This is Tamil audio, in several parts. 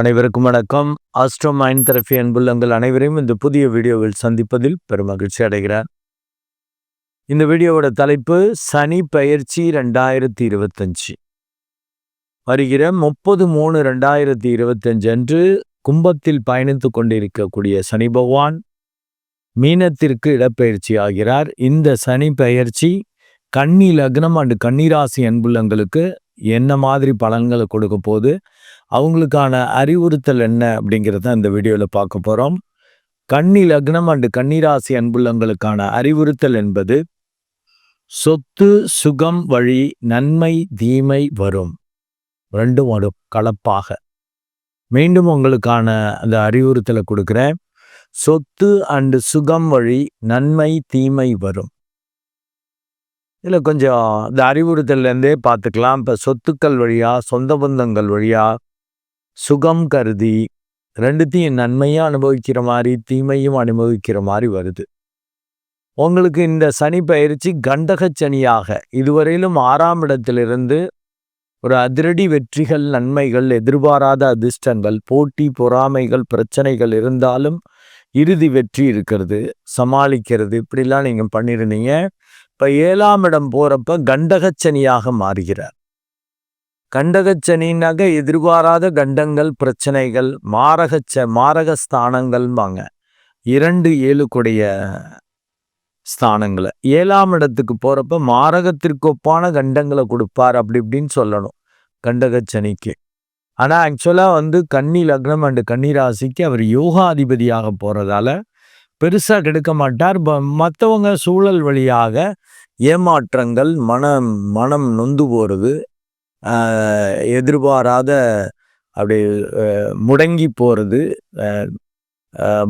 அனைவருக்கும் வணக்கம். ஆஸ்ட்ரோ மைண்ட் தெரபி அன்புள்ளங்கள் அனைவரையும் இந்த புதிய வீடியோவில் சந்திப்பதில் பெரும் மகிழ்ச்சி அடைகிறார் இந்த வீடியோவோட தலைப்பு சனி பயிற்சி ரெண்டாயிரத்தி இருபத்தஞ்சு. வருகிற முப்பது மூணு ரெண்டாயிரத்தி இருபத்தஞ்சு அன்று கும்பத்தில் பயணித்து கொண்டிருக்கக்கூடிய சனி பகவான் மீனத்திற்கு இடப்பெயர்ச்சி ஆகிறார். இந்த சனி பயிற்சி கன்னி லக்னம் அண்டு கன்னிராசி அன்புள்ளங்களுக்கு என்ன மாதிரி பலன்களை கொடுக்க போது அவங்களுக்கான அறிவுறுத்தல் என்ன அப்படிங்கிறத இந்த வீடியோவில் பார்க்க போகிறோம் கன்னி லக்னம் அண்டு கன்னிராசி அன்புள்ளங்களுக்கான அறிவுறுத்தல் என்பது சொத்து சுகம் வழி நன்மை தீமை வரும். ரெண்டும் ஒரு கலப்பாக. மீண்டும் உங்களுக்கான அந்த அறிவுறுத்தலை கொடுக்குறேன். சொத்து அண்டு சுகம் வழி நன்மை தீமை வரும். இதில் கொஞ்சம் இந்த அறிவுறுத்தல்லேருந்தே பார்த்துக்கலாம் இப்போ சொத்துக்கள் வழியாக சொந்த பந்தங்கள் வழியாக சுகம் கருதி ரெண்டுத்தையும் நன்மையும் அனுபவிக்கிற மாதிரி தீமையும் அனுபவிக்கிற மாதிரி வருது. உங்களுக்கு இந்த சனி பயிற்சி கண்டக சனியாக இதுவரையிலும் ஆறாம் இடத்திலிருந்து ஒரு அதிரடி வெற்றிகள் நன்மைகள் எதிர்பாராத அதிர்ஷ்டங்கள் போட்டி பொறாமைகள் பிரச்சனைகள் இருந்தாலும் இறுதி வெற்றி இருக்கிறது சமாளிக்கிறது. இப்படிலாம் நீங்கள் பண்ணியிருந்தீங்க இப்போ ஏழாம் இடம் போகிறப்ப கண்டகச்சனியாக மாறுகிறார். கண்டகச்சனின்னாக எதிர்பாராத கண்டங்கள் பிரச்சனைகள் மாரகச்ச மாரக ஸ்தானங்கள்பாங்க இரண்டு ஏழுக்குடைய ஸ்தானங்களை. ஏழாம் இடத்துக்கு போகிறப்ப மாரகத்திற்கு ஒப்பான கண்டங்களை கொடுப்பார் அப்படி இப்படின்னு சொல்லணும் கண்டகச்சனிக்கு. ஆனால் ஆக்சுவலாக வந்து கன்னி லக்னம் அண்டு கன்னிராசிக்கு அவர் யோகாதிபதியாக போகிறதால பெருசாக கெடுக்க மாட்டார். மற்றவங்க சூழல் வழியாக ஏமாற்றங்கள் மனம் மனம் நொந்து போகிறது எதிர்பாராத அப்படி முடங்கி போகிறது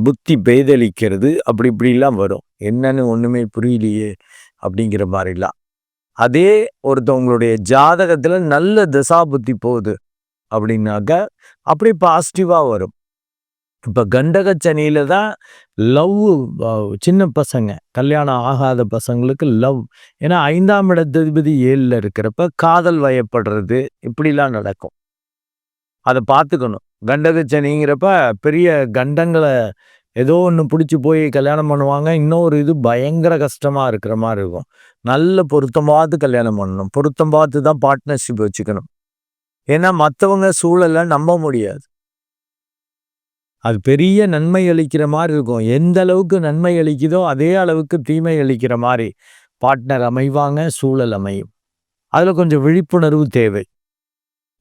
புத்தி பெய்தளிக்கிறது அப்படி இப்படிலாம் வரும். என்னன்னு ஒன்றுமே புரியலையே அப்படிங்கிற மாதிரிலாம். அதே ஒருத்தவங்களுடைய ஜாதகத்தில் நல்ல தசா புத்தி போகுது அப்படின்னாக்க அப்படி பாசிட்டிவாக வரும். இப்போ கண்டக சனியில் தான் லவ் சின்ன பசங்க. கல்யாணம் ஆகாத பசங்களுக்கு லவ். ஏன்னா ஐந்தாம் இடத்ததிபதி ஏழில் இருக்கிறப்ப காதல் வயப்படுறது இப்படிலாம் நடக்கும். அதை பார்த்துக்கணும் கண்டக சனிங்கிறப்ப பெரிய கண்டங்களை ஏதோ ஒன்று பிடிச்சி போய் கல்யாணம் பண்ணுவாங்க. இன்னொரு இது பயங்கர கஷ்டமாக இருக்கிற மாதிரி இருக்கும். நல்ல பொருத்தம் பார்த்து கல்யாணம் பண்ணணும். பொருத்தம் பார்த்து தான் பார்ட்னர்ஷிப் வச்சுக்கணும். ஏன்னா மற்றவங்க சூழலை நம்ப முடியாது. அது பெரிய நன்மை அளிக்கிற மாதிரி இருக்கும். எந்த அளவுக்கு நன்மை அளிக்குதோ அதே அளவுக்கு தீமை அளிக்கிற மாதிரி பார்ட்னர் அமைவாங்க சூழல் அமையும். அதில் கொஞ்சம் விழிப்புணர்வு தேவை.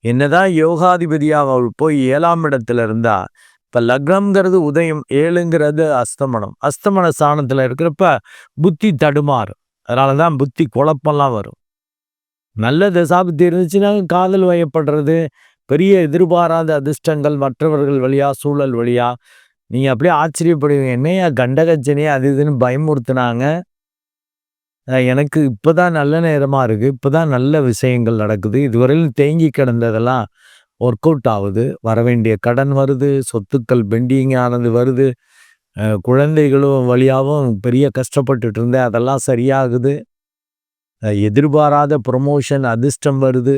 என்னதான் யோகாதிபதியாக அவள் போய் ஏழாம் இடத்துல இருந்தா இப்போ லக்னம்ங்கிறது உதயம் ஏழுங்கிறது அஸ்தமனம். அஸ்தமன ஸ்தானத்தில் இருக்கிறப்ப புத்தி தடுமாறும். அதனால தான் புத்தி குழப்பம்லாம் வரும். நல்ல தசாபுத்தி இருந்துச்சுன்னா காதல் வயப்படுறது பெரிய எதிர்பாராத அதிர்ஷ்டங்கள் மற்றவர்கள் வழியா சூழல் வழியா. நீங்கள் அப்படியே ஆச்சரியப்படுவீங்க என்னையா கண்டகச்சனையே அது இதுன்னு பயமுறுத்துனாங்க. எனக்கு இப்போ தான் நல்ல நேரமாக இருக்குது இப்போ தான் நல்ல விஷயங்கள் நடக்குது. இதுவரையிலும் தேங்கி கிடந்ததெல்லாம் ஒர்க் அவுட் ஆகுது. வர வேண்டிய கடன் வருது சொத்துக்கள் பெண்டிங் ஆனது வருது. குழந்தைகளும் வழியாகவும் பெரிய கஷ்டப்பட்டுட்டு இருந்தேன் அதெல்லாம் சரியாகுது. எதிர்பாராத ப்ரொமோஷன் அதிர்ஷ்டம் வருது.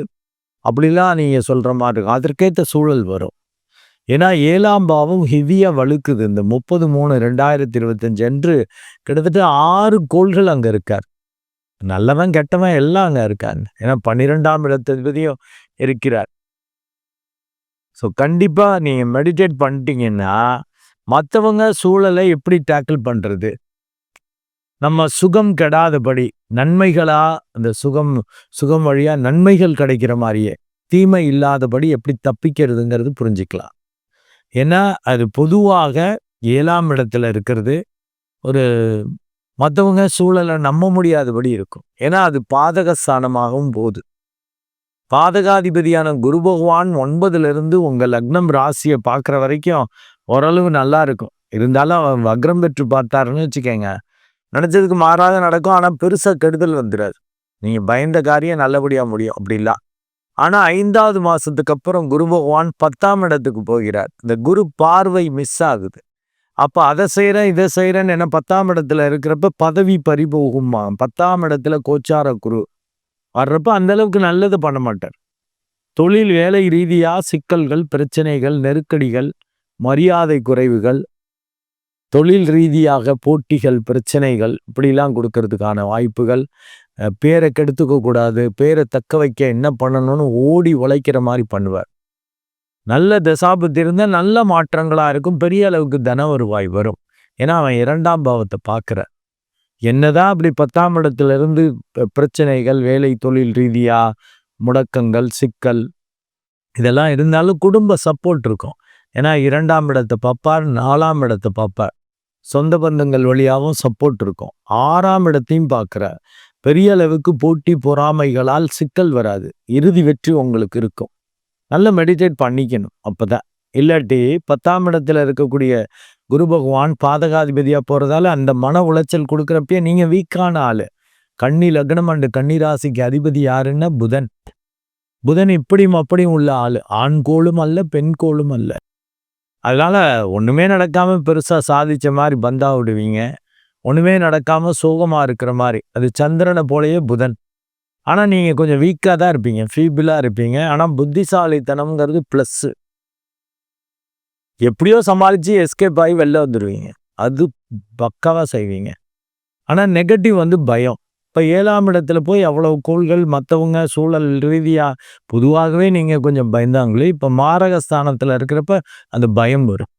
அப்படிலாம் நீங்கள் சொல்கிற மாதிரி இருக்கும். அதற்கேற்ற சூழல் வரும். ஏன்னா ஏழாம் பாவம் ஹெவியாக வழுக்குது. இந்த முப்பது மூணு ரெண்டாயிரத்தி இருபத்தஞ்சு அன்று கிட்டத்தட்ட ஆறு கோள்கள் அங்கே இருக்கார். நல்லவன் கெட்டவன் எல்லாம் அங்கே இருக்கார். ஏன்னா பன்னிரெண்டாம் இடத்ததிபதியும் இருக்கிறார். ஸோ கண்டிப்பாக நீங்கள் மெடிடேட் பண்ணிட்டீங்கன்னா மற்றவங்க சூழலை எப்படி டேக்கிள் பண்ணுறது நம்ம சுகம் கெடாதபடி நன்மைகளா அந்த சுகம் சுகம் வழியா நன்மைகள் கிடைக்கிற மாதிரியே தீமை இல்லாதபடி எப்படி தப்பிக்கிறதுங்கிறது புரிஞ்சுக்கலாம். ஏன்னா அது பொதுவாக ஏழாம் இடத்துல இருக்கிறது. ஒரு மற்றவங்க சூழலை நம்ப முடியாதபடி இருக்கும். ஏன்னா அது பாதக ஸ்தானமாகவும் போகுது. பாதகாதிபதியான குரு பகவான் ஒன்பதுலேருந்து உங்கள் லக்னம் ராசியை பார்க்குற வரைக்கும் ஓரளவு நல்லா இருக்கும். இருந்தாலும் அவன் வக்ரம் பெற்று பார்த்தாருன்னு வச்சுக்கோங்க. நினச்சதுக்கு மாறாத நடக்கும். ஆனால் பெருசாக கெடுதல் வந்துடாது நீங்கள் பயந்த காரியம் நல்லபடியாக முடியும். அப்படிலாம் ஆனால் ஐந்தாவது மாதத்துக்கு அப்புறம் குரு பகவான் பத்தாம் இடத்துக்கு போகிறார். இந்த குரு பார்வை மிஸ் ஆகுது. அப்போ அதை செய்கிறேன் இதை செய்கிறேன்னு என்ன பத்தாம் இடத்துல இருக்கிறப்ப பதவி பறிபோகுமா பத்தாம் இடத்துல கோச்சார குரு வர்றப்ப அந்த அளவுக்கு நல்லது பண்ண மாட்டார். தொழில் வேலை ரீதியா சிக்கல்கள் பிரச்சனைகள் நெருக்கடிகள் மரியாதை குறைவுகள் தொழில் ரீதியாக போட்டிகள் பிரச்சனைகள் இப்படிலாம் கொடுக்கறதுக்கான வாய்ப்புகள். பேரை கெடுத்துக்கக்கூடாது பேரை தக்க வைக்க என்ன பண்ணணும்னு ஓடி உழைக்கிற மாதிரி பண்ணுவார். நல்ல தசாபத்து இருந்தால் நல்ல மாற்றங்களாக இருக்கும் பெரிய அளவுக்கு தன வருவாய் வரும். ஏன்னா அவன் இரண்டாம் பாவத்தை பார்க்குற என்னதான் அப்படி பத்தாம் இடத்துல இருந்து பிரச்சனைகள் வேலை தொழில் ரீதியாக முடக்கங்கள் சிக்கல் இதெல்லாம் இருந்தாலும் குடும்ப சப்போர்ட் இருக்கும். ஏன்னா இரண்டாம் இடத்தை பார்ப்பார் நாலாம் இடத்தை பார்ப்பார். சொந்த பந்தங்கள் வழியாகவும் சப்போர்ட் இருக்கும். ஆறாம் இடத்தையும் பார்க்குற பெரிய அளவுக்கு போட்டி பொறாமைகளால் சிக்கல் வராது. இறுதி வெற்றி உங்களுக்கு இருக்கும். நல்ல மெடிடேட் பண்ணிக்கணும் அப்பதான். இல்லாட்டி பத்தாம் இடத்துல இருக்கக்கூடிய குரு பகவான் பாதகாதிபதியாக போகிறதால அந்த மன உளைச்சல் கொடுக்குறப்பயே நீங்கள் வீக்கான ஆள். கண்ணி லக்னம் அண்டு கன்னி ராசிக்கு அதிபதி யாருன்னா புதன். புதன் இப்படியும் அப்படியும் உள்ள ஆள். ஆண் கோளும் அல்ல பெண் கோளும் அல்ல. அதனால் ஒன்றுமே நடக்காமல் பெருசாக சாதித்த மாதிரி பந்தா விடுவீங்க. ஒன்றுமே நடக்காமல் சோகமாக இருக்கிற மாதிரி. அது சந்திரனை போலயே புதன். ஆனால் நீங்கள் கொஞ்சம் வீக்காக தான் இருப்பீங்க. ஃபீபிளாக இருப்பீங்க. ஆனால் புத்திசாலித்தனம்ங்கிறது ப்ளஸ்ஸு எப்படியோ சமாளித்து எஸ்கேப் ஆகி வெளில வந்துடுவீங்க அது பக்காவாக செய்வீங்க. ஆனால் நெகட்டிவ் வந்து பயம். இப்போ ஏழாம் இடத்துல போய் அவ்வளோ கோள்கள் மற்றவங்க சூழல் ரீதியாக பொதுவாகவே நீங்கள் கொஞ்சம் பயந்தாங்களே இப்போ மாரகஸ்தானத்துல இருக்கிறப்ப அந்த பயம் வரும்.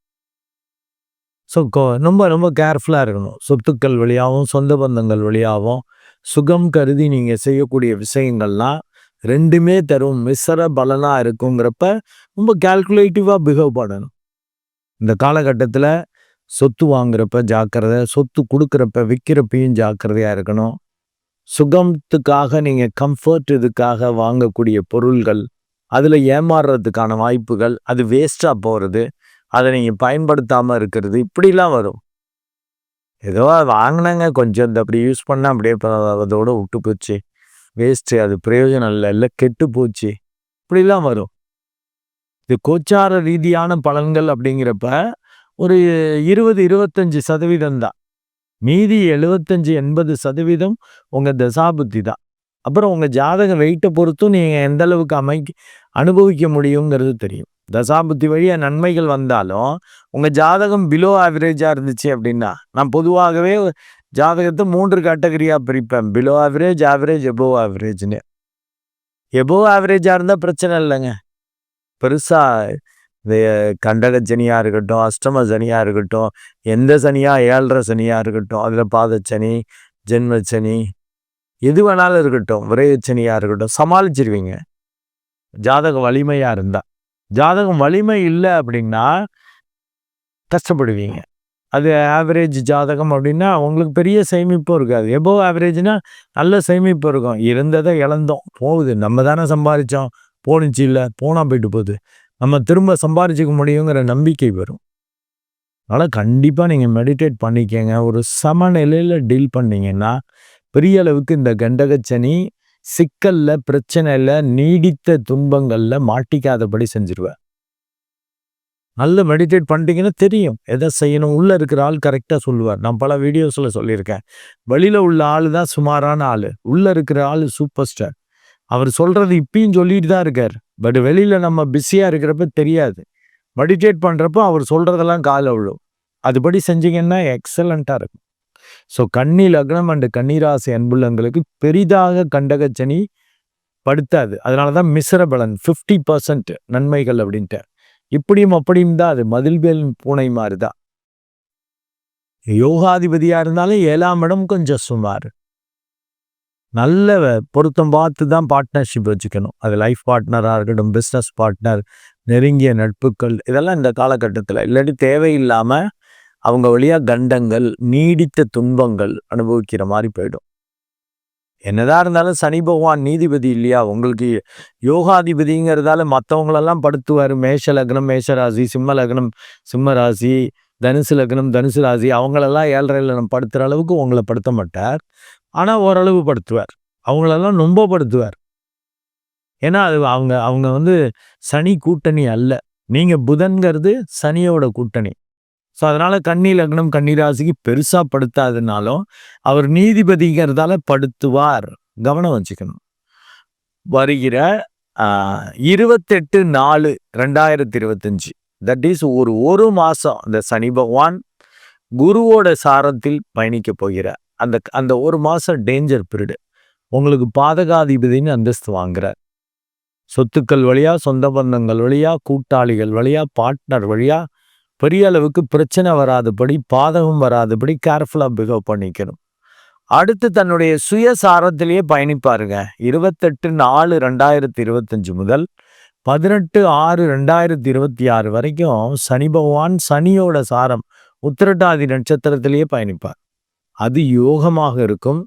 ஸோ ரொம்ப ரொம்ப கேர்ஃபுல்லாக இருக்கணும். சொத்துக்கள் வழியாகவும் சொந்த பந்தங்கள் வழியாகவும் சுகம் கருதி நீங்கள் செய்யக்கூடிய விஷயங்கள்லாம் ரெண்டுமே தரும். மிசர பலனாக இருக்குங்கிறப்ப ரொம்ப கால்குலேட்டிவாக பிஹேவ் பண்ணணும். இந்த காலகட்டத்தில் சொத்து வாங்குறப்ப ஜாக்கிரதை சொத்து கொடுக்குறப்ப விற்கிறப்பையும் ஜாக்கிரதையாக இருக்கணும். சுகத்துக்காக நீங்கள் கம்ஃபர்ட் இதுக்காக வாங்கக்கூடிய பொருள்கள் அதில் ஏமாறுறதுக்கான வாய்ப்புகள் அது வேஸ்ட்டாக போகிறது அதை நீங்கள் பயன்படுத்தாமல் இருக்கிறது இப்படிலாம் வரும். ஏதோ வாங்கினாங்க கொஞ்சம் இந்த அப்படி யூஸ் பண்ணால் அப்படியே இப்ப அதோட விட்டு போச்சு. வேஸ்ட்டு அது பிரயோஜனம் இல்லை இல்லை கெட்டு போச்சு. இப்படிலாம் வரும். இது கோச்சார ரீதியான பலன்கள் அப்படிங்கிறப்ப ஒரு இருபது இருபத்தஞ்சு சதவீதம் தான். மீதி எழுபத்தஞ்சு எண்பது சதவீதம் உங்கள் தசாபுத்தி தான். அப்புறம் உங்கள் ஜாதக வெயிட்டை பொறுத்தும் நீங்கள் எந்த அளவுக்கு அமைக்க அனுபவிக்க முடியுங்கிறது தெரியும். தசாபுத்தி வழியாக நன்மைகள் வந்தாலும் உங்கள் ஜாதகம் பிலோ ஆவரேஜாக இருந்துச்சு அப்படின்னா நான் பொதுவாகவே ஜாதகத்தை மூன்று கேட்டகரியாக பிரிப்பேன். பிலோ ஆவரேஜ் ஆவரேஜ் எபோவ் ஆவரேஜ்னு எபோவ் ஆவரேஜாக இருந்தால் பிரச்சனை இல்லைங்க. பெருசாக கண்டக சனியாக இருக்கட்டும் அஷ்டம சனியாக இருக்கட்டும் எந்த சனியாக ஏழரை சனியாக இருக்கட்டும் அதில் பாதச்சனி ஜென்மச்சனி எது வேணாலும் இருக்கட்டும் விரைவச்சனியாக இருக்கட்டும் சமாளிச்சிருவீங்க. ஜாதகம் வலிமையாக இருந்தால் ஜாதகம் வலிமை இல்லை அப்படின்னா கஷ்டப்படுவீங்க. அது ஆவரேஜ் ஜாதகம் அப்படின்னா உங்களுக்கு பெரிய சேமிப்பும் இருக்காது. எபோ ஆவரேஜ்னா நல்ல சேமிப்பு இருக்கும். இருந்ததை இழந்தோம். போகுது. நம்ம தானே சம்பாதிச்சோம். போணுச்சு இல்லை போனால் போயிட்டு போகுது. நம்ம திரும்ப சம்பாரிச்சிக்க முடியுங்கிற நம்பிக்கை வரும். அதனால் கண்டிப்பாக நீங்கள் மெடிடேட் பண்ணிக்கங்க. ஒரு சமநிலையில் டீல் பண்ணிங்கன்னா பெரிய அளவுக்கு இந்த கண்டகச்சனி சிக்கலில் பிரச்சனையில் நீடித்த துன்பங்களில் மாட்டிக்காதபடி செஞ்சிருவேன் நல்ல மெடிடேட் பண்ணிட்டீங்கன்னா தெரியும். எதை செய்யணும்? உள்ளே இருக்கிற ஆள் கரெக்டாக சொல்லுவார். நான் பல வீடியோஸில் சொல்லியிருக்கேன். வெளியில் உள்ள ஆள் தான் சுமாரான ஆள். உள்ளே இருக்கிற ஆள் சூப்பர் ஸ்டார் அவர் சொல்கிறது இப்பயும் சொல்லிட்டு தான் இருக்கார். பட் வெளியில் நம்ம பிஸியாக இருக்கிறப்ப தெரியாது. மெடிடேட் பண்ணுறப்போ அவர் சொல்கிறதெல்லாம் கால் அவ்வளோ அதுபடி செஞ்சீங்கன்னா எக்ஸலண்ட்டாக இருக்கும். ஸோ கன்னி லக்னம் அண்டு கன்னிராசி அன்புள்ளங்களுக்கு பெரிதாக கண்டகச்சனி படுத்தாது. அதனால தான் மிஸ்ர பலன் ஃபிஃப்டி பர்சன்ட் நன்மைகள் அப்படின்ட்டு இப்படியும் அப்படியும் தான் அது மதில்வேல் பூனை மாதிரி தான் யோகாதிபதியாக இருந்தாலும் ஏழாம் இடம் கொஞ்சம் சுமார். நல்ல பொருத்தம் பார்த்து தான் பார்ட்னர்ஷிப் வச்சுக்கணும். அது லைஃப் பார்ட்னராக இருக்கட்டும் பிஸ்னஸ் பார்ட்னர் நெருங்கிய நட்புகள் இதெல்லாம் இந்த காலகட்டத்தில். இல்லாட்டி தேவையில்லாமல் அவங்க வழியாக கண்டங்கள் நீடித்த துன்பங்கள் அனுபவிக்கிற மாதிரி போயிடும். என்னதான் இருந்தாலும் சனி பகவான் நீதிபதி இல்லையா? உங்களுக்கு யோகாதிபதிங்கிறதால மற்றவங்களெல்லாம் படுத்துவார். மேஷ லக்னம் மேஷ ராசி சிம்ம லக்னம் சிம்ம ராசி தனுசு லக்னம் தனுசு ராசி அவங்களெல்லாம் ஏழரையில் நம்ம படுத்துகிற அளவுக்கு உங்களை படுத்த மாட்டார். ஆனால் ஓரளவு படுத்துவார் அவங்களெல்லாம் ரொம்ப படுத்துவார் ஏன்னா அது அவங்க அவங்க வந்து சனி கூட்டணி அல்ல. நீங்கள் புதன்கிறது சனியோட கூட்டணி. ஸோ அதனால் கன்னி லக்னம் கன்னிராசிக்கு பெருசாக படுத்தாதனாலும் அவர் நீதிபதிங்கிறதால படுத்துவார். கவனம் வச்சுக்கணும். வருகிற இருபத்தெட்டு நாலு ரெண்டாயிரத்தி இருபத்தஞ்சி தட் இஸ் ஒரு ஒரு மாதம் இந்த சனி பகவான் குருவோட சாரத்தில் பயணிக்க போகிற அந்த அந்த ஒரு மாதம் டேஞ்சர் பீரியடு உங்களுக்கு பாதகாதிபதினு அந்தஸ்து வாங்குறார். சொத்துக்கள் வழியா சொந்த பந்தங்கள் வழியா கூட்டாளிகள் வழியா பார்ட்னர் வழியா பெரிய அளவுக்கு பிரச்சனை வராதபடி பாதகம் வராதபடி கேர்ஃபுல்லாக பிஹேவ் பண்ணிக்கணும். அடுத்து தன்னுடைய சுயசாரத்திலேயே பயணிப்பாருங்க. இருபத்தெட்டு நாலு ரெண்டாயிரத்தி இருபத்தஞ்சு முதல் பதினெட்டு ஆறு ரெண்டாயிரத்தி இருபத்தி ஆறு வரைக்கும் சனி பகவான் சனியோட சாரம் உத்திரட்டாதி நட்சத்திரத்திலேயே பயணிப்பார். அது யோகமாக இருக்கும்.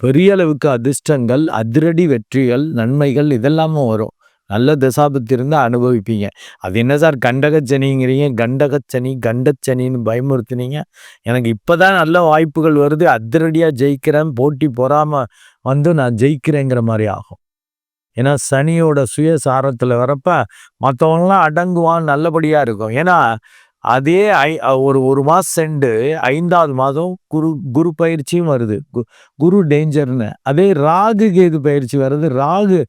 பெரிய அளவுக்கு அதிர்ஷ்டங்கள் அதிரடி வெற்றிகள் நன்மைகள் இதெல்லாமும் வரும். நல்ல தசாபத்தி இருந்தால் அனுபவிப்பீங்க. அது என்ன சார் கண்டகச்சனிங்கிறீங்க கண்டகச்சனி கண்டச்சனின்னு பயமுறுத்துனீங்க. எனக்கு இப்போ தான் நல்ல வாய்ப்புகள் வருது. அதிரடியாக ஜெயிக்கிறேன் போட்டி பொறாமல் வந்து நான் ஜெயிக்கிறேங்கிற மாதிரி ஆகும். ஏன்னா சனியோட சுயசாரத்தில் வரப்ப மற்றவங்களாம் அடங்குவான் நல்லபடியாக இருக்கும். ஏன்னா அதே ஐ ஒரு ஒரு மாதம் சென்று ஐந்தாவது மாதம் குரு குரு பயிற்சியும் வருது. குரு டேஞ்சர்னு. அதே ராகு கேது பயிற்சி வருது ராகு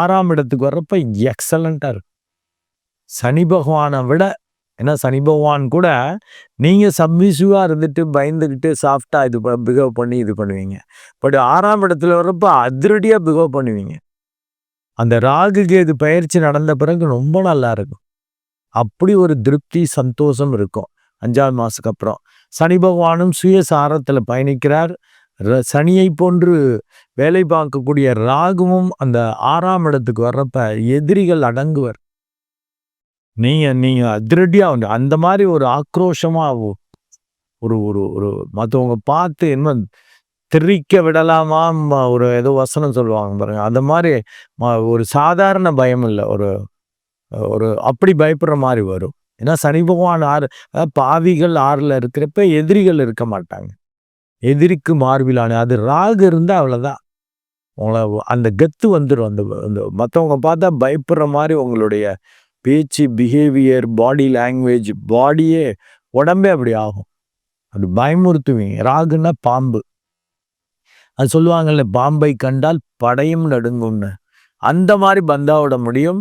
ஆறாம் இடத்துக்கு வர்றப்ப எக்ஸலண்ட்டாக இருக்கும் சனி பகவானை விட ஏன்னா சனி பகவான் கூட நீங்கள் சப்மிசிவாக இருந்துட்டு பயந்துக்கிட்டு சாஃப்டாக இது பிகவ் பண்ணி இது பண்ணுவீங்க. பட் ஆறாம் இடத்துல வர்றப்ப அதிரடியாக பிகவ் பண்ணுவீங்க. அந்த ராகு கேது பயிற்சி நடந்த பிறகு ரொம்ப நல்லா இருக்கும். அப்படி ஒரு திருப்தி சந்தோஷம் இருக்கும். அஞ்சாவது மாதத்துக்கு அப்புறம். சனி பகவானும் சுயசாரத்தில் பயணிக்கிறார். சனியை போன்று வேலை பார்க்கக்கூடிய ராகுவும் அந்த ஆறாம் இடத்துக்கு வர்றப்ப எதிரிகள் அடங்குவர். நீங்கள் நீங்கள் அதிரடியாக வந்து அந்த மாதிரி ஒரு ஆக்ரோஷமாக ஒரு ஒரு ஒரு மற்றவங்க பார்த்து என்ன திரிக்க விடலாமா ஒரு ஏதோ வசனம் சொல்லுவாங்க பாருங்க. அந்த மாதிரி ஒரு சாதாரண பயம் இல்லை. ஒரு ஒரு அப்படி பயப்படுற மாதிரி வரும். ஏன்னா சனி பகவான் ஆறு பாவிகள் ஆறில் இருக்கிறப்ப எதிரிகள் இருக்க மாட்டாங்க. எதிரிக்கு மார்பிலான அது ராகு இருந்தால் அவ்வளோதான் உங்களை அந்த கெத்து வந்துடும் அந்த அந்த மற்றவங்க பார்த்தா பயப்படுற மாதிரி உங்களுடைய பேச்சு பிஹேவியர் பாடி லாங்குவேஜ் பாடியே உடம்பே அப்படி ஆகும். அது பயமுறுத்துவீங்க. ராகுன்னா பாம்பு. அது சொல்லுவாங்கல்ல பாம்பை கண்டால் படையும் நடுங்கும்னு. அந்த மாதிரி பந்தாவிட முடியும்.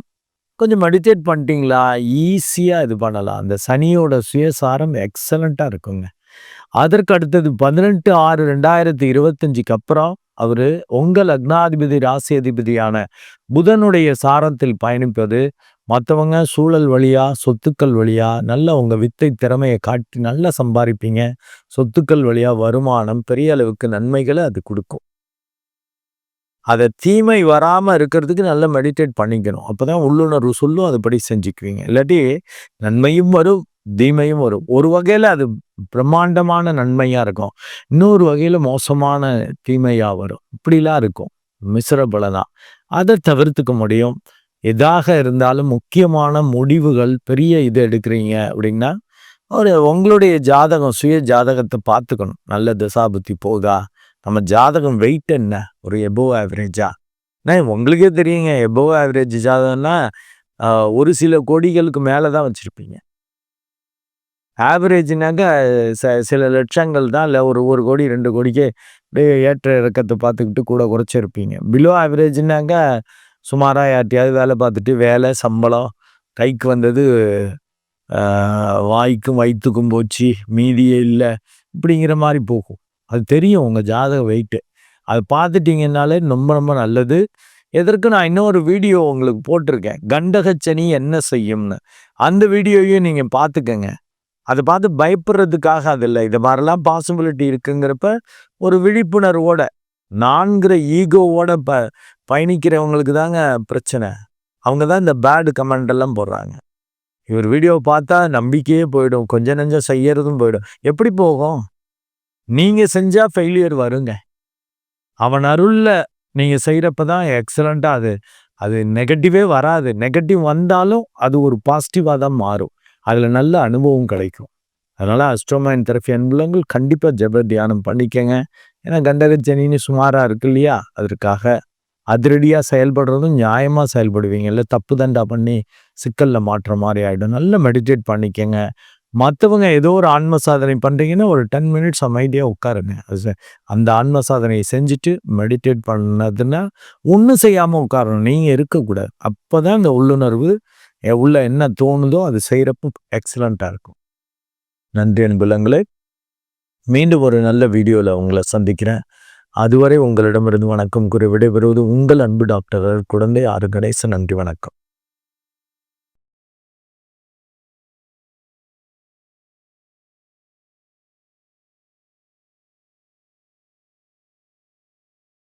கொஞ்சம் மெடிடேட் பண்ணிட்டீங்களா? ஈஸியாக இது பண்ணலாம். அந்த சனியோட சுயசாரம் எக்ஸலண்ட்டாக இருக்குங்க. அதற்கு அடுத்தது பதினெட்டு ஆறு ரெண்டாயிரத்தி இருபத்தஞ்சுக்கு அப்புறம் அவர் உங்கள் லக்னாதிபதி ராசி அதிபதியான புதனுடைய சாரத்தில் பயணிப்பது. மற்றவங்க சூழல் வழியாக சொத்துக்கள் வழியாக நல்ல உங்கள் வித்தை திறமையை காட்டி நல்லா சம்பாதிப்பீங்க சொத்துக்கள் வழியாக வருமானம் பெரிய அளவுக்கு நன்மைகளை அது கொடுக்கும். அதை தீமை வராமல் இருக்கிறதுக்கு நல்லா மெடிடேட் பண்ணிக்கணும். அப்போ தான் உள்ளுணர்வு சொல்லும் அதுபடி செஞ்சுக்குவீங்க. இல்லாட்டி நன்மையும் வரும் தீமையும் வரும். ஒரு வகையில் அது பிரம்மாண்டமான நன்மையாக இருக்கும். இன்னொரு வகையில் மோசமான தீமையாக வரும். இப்படிலாம் இருக்கும். மிசிறபலனா அதை தவிர்த்துக்க முடியும். எதாக இருந்தாலும் முக்கியமான முடிவுகள் பெரிய இது எடுக்கிறீங்க அப்படின்னா ஒரு உங்களுடைய ஜாதகம் சுய ஜாதகத்தை பார்த்துக்கணும். நல்ல தசாபுத்தி போதா நம்ம ஜாதகம் வெயிட் என்ன? ஒரு எபோவ் ஆவரேஜா நான் உங்களுக்கே தெரியுங்க எபோவ் ஆவரேஜ் ஜாதகம்னா ஒரு சில கோடிகளுக்கு மேலே தான் வச்சுருப்பீங்க. ஆவரேஜ்னாக்க ச சில லட்சங்கள் தான் இல்லை ஒரு ஒரு கோடி ரெண்டு கோடிக்கே ஏற்ற இறக்கத்தை பார்த்துக்கிட்டு கூட குறைச்சிருப்பீங்க. பிலோ ஆவரேஜ்னாக்க சுமாராக யார்ட்டையாவது வேலை பார்த்துட்டு வேலை சம்பளம் கைக்கு வந்தது வாய்க்கும் வயிற்றுக்கும் போச்சு மீதியே இல்லை இப்படிங்கிற மாதிரி போகும். அது தெரியும் உங்கள் ஜாதக வெயிட்டு அது பார்த்துட்டிங்கனாலே ரொம்ப ரொம்ப நல்லது. எதற்கு நான் இன்னொரு வீடியோ உங்களுக்கு போட்டிருக்கேன். கண்டகச்சனி என்ன செய்யும்னு. அந்த வீடியோவையும் நீங்கள் பார்த்துக்கங்க. அதை பார்த்து பயப்படுறதுக்காக அது இல்லை. இது மாதிரிலாம் பாசிபிலிட்டி இருக்குங்கிறப்ப ஒரு விழிப்புணர்வோட நான்கிற ஈகோவோட ப பயணிக்கிறவங்களுக்கு தாங்க பிரச்சனை. அவங்க தான் இந்த பேடு கமெண்ட் எல்லாம் போடுறாங்க. இவர் வீடியோவை பார்த்தா நம்பிக்கையே போயிடும். கொஞ்சம் நெஞ்சம் செய்யறதும் போயிடும். எப்படி போகும்? நீங்கள் செஞ்சால் ஃபெயிலியர் வருங்க. அவன் அருளில் நீங்கள் செய்கிறப்ப தான் எக்ஸலண்ட்டாக அது அது நெகட்டிவே வராது. நெகட்டிவ் வந்தாலும் அது ஒரு பாசிட்டிவாக தான் மாறும். அதில் நல்ல அனுபவம் கிடைக்கும். அதனால் அஸ்ட்ரோமைன் தெரப்பி அன்புலங்கள் கண்டிப்பாக ஜப தியானம் பண்ணிக்கங்க. ஏன்னா கண்டகச்சனின்னு சுமாராக இருக்கு இல்லையா? அதற்காக அதிரடியாக செயல்படுறதும் நியாயமாக செயல்படுவீங்க. இல்லை தப்பு தண்டா பண்ணி சிக்கலில் மாற்ற மாதிரி ஆகிடும் நல்லா மெடிடேட் பண்ணிக்கங்க. மற்றவங்க ஏதோ ஒரு ஆன்ம சாதனை பண்ணுறீங்கன்னா ஒரு டென் மினிட்ஸ் அமைதியாக உட்காருங்க. அது அந்த ஆன்ம சாதனையை செஞ்சுட்டு மெடிடேட் பண்ணதுன்னா ஒன்றும் செய்யாமல் உட்காரணும். நீங்கள் இருக்கக்கூடாது. அப்போ தான் இந்த உள்ளுணர்வு உள்ள என்ன தோணுதோ அது செய்கிறப்போ எக்ஸலண்ட்டாக இருக்கும். நன்றி அன்புலங்களே. மீண்டும் ஒரு நல்ல வீடியோவில் உங்களை சந்திக்கிறேன். அதுவரை உங்களிடமிருந்து வணக்கம் கூறி விடைபெறுவது உங்கள் அன்பு டாக்டர் குழந்தை ஆறு கணேசன். நன்றி வணக்கம்.